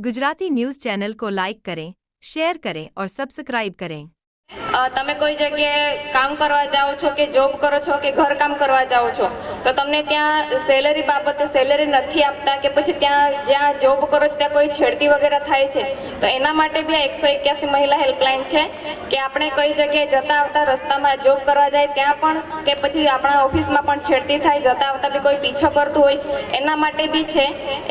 Gujarati news channel को like करें share करें और सब्सक्राइब करें અ, તમે કોઈ જગ્યાએ કામ કરવા જાઓ છો કે જોબ કરો છો કે ઘર કામ કરવા જાઓ છો, તો તમને ત્યાં સેલરી બાબતે સેલેરી નથી આપતા કે પછી ત્યાં જ્યાં જોબ કરો છો ત્યાં કોઈ છેડતી વગેરે થાય છે, તો એના માટે બી આ એકસો એક્યાસી મહિલા હેલ્પલાઇન છે કે આપણે કઈ જગ્યાએ જતા આવતા રસ્તામાં જોબ કરવા જાય ત્યાં પણ કે પછી આપણા ઓફિસમાં પણ છેડતી થાય, જતા આવતા બી કોઈ પીછો કરતું હોય, એના માટે બી છે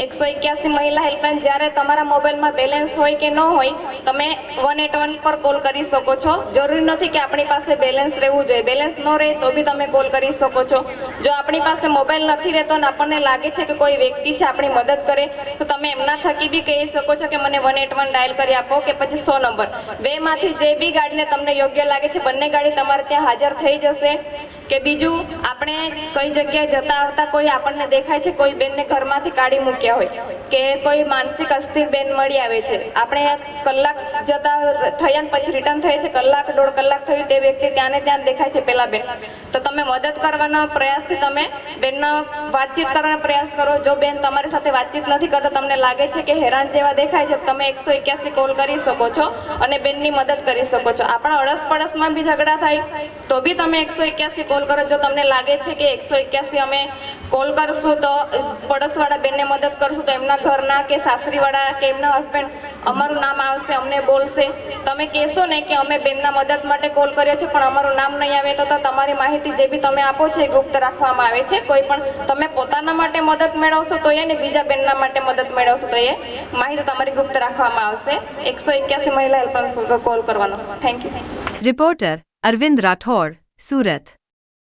એકસો એક્યાસી મહિલા હેલ્પલાઇન જ્યારે તમારા મોબાઈલમાં બેલેન્સ હોય કે ન હોય, તમે વન એટ વન પર કોલ કરી શકો છો. જરૂરી નથી કે આપણી પાસે બેલેન્સ રહેવું જોઈએ. બેલેન્સ ન રહે તો બી તમે કોલ કરી શકો છો. જો આપણી પાસે મોબાઈલ નથી રહેતો અને આપણને લાગે છે કે કોઈ વ્યક્તિ છે, આપણી મદદ કરે, તો તમે એમના થકી બી કહી શકો છો કે મને વન એટ વન ડાયલ કરી આપો કે પછી સો નંબર બેમાંથી જે બી ગાડીને તમને યોગ્ય લાગે છે, બંને ગાડી તમારે ત્યાં હાજર થઈ જશે. કે બીજું, આપણે કઈ જગ્યાએ જતા આવતા કોઈ આપણને દેખાય છે, કોઈ બેનને ઘરમાંથી કાઢી મૂક્યા હોય. કે કોઈ માનસિક અસ્થિર બેન મળી આવે છે. આપણે કલાક જતા થયા પછી રિટર્ન થાય છે, કલાક દોઢ કલાક થયું તે વ્યક્તિ ત્યાં ત્યાં દેખાય છે, પેલા બેન. તો તમે મદદ કરવાના પ્રયાસથી તમે બેનનો વાતચીત કરવાનો પ્રયાસ કરો. જો બેન તમારી સાથે વાતચીત નથી કરતા, તમને લાગે છે કે હેરાન જેવા દેખાય છે, તમે એકસો એક્યાસી કોલ કરી શકો છો અને બેનની મદદ કરી શકો છો. આપણા અડસ પડસમાં બી ઝઘડા થાય, તો બી તમે એકસો એક્યાસી કોલ કરો. જો તમને લાગે છે કે એકસો એક્યાસી અમે કોલ કરશું, તો પડસવાળા બેનને મદદ કરશું, તો એમના ઘરના કે સાસરીવાળા કે એમના હસબન્ડ અમારું નામ આવશે, અમને બોલશે. તમે કહેશો ને કે અમે બેનના મદદ માટે કોલ કર્યો છે, પણ અમારું નામ નહીં આવે તો તમારી માહિતી જે બી તમે આપો છો એ ગુપ્ત રાખવામાં આવે છે. કોઈ પણ તમે પોતાના માટે મદદ મેળવશો તો એ ને બીજા બેનના માટે મદદ મેળવશો તો એ માહિતી તમારી ગુપ્ત રાખવામાં આવશે. એકસો એક્યાસી મહિલા હેલ્પલાઇન કોલ કરવાનો. Thank you reporter Arvind Rathod Surat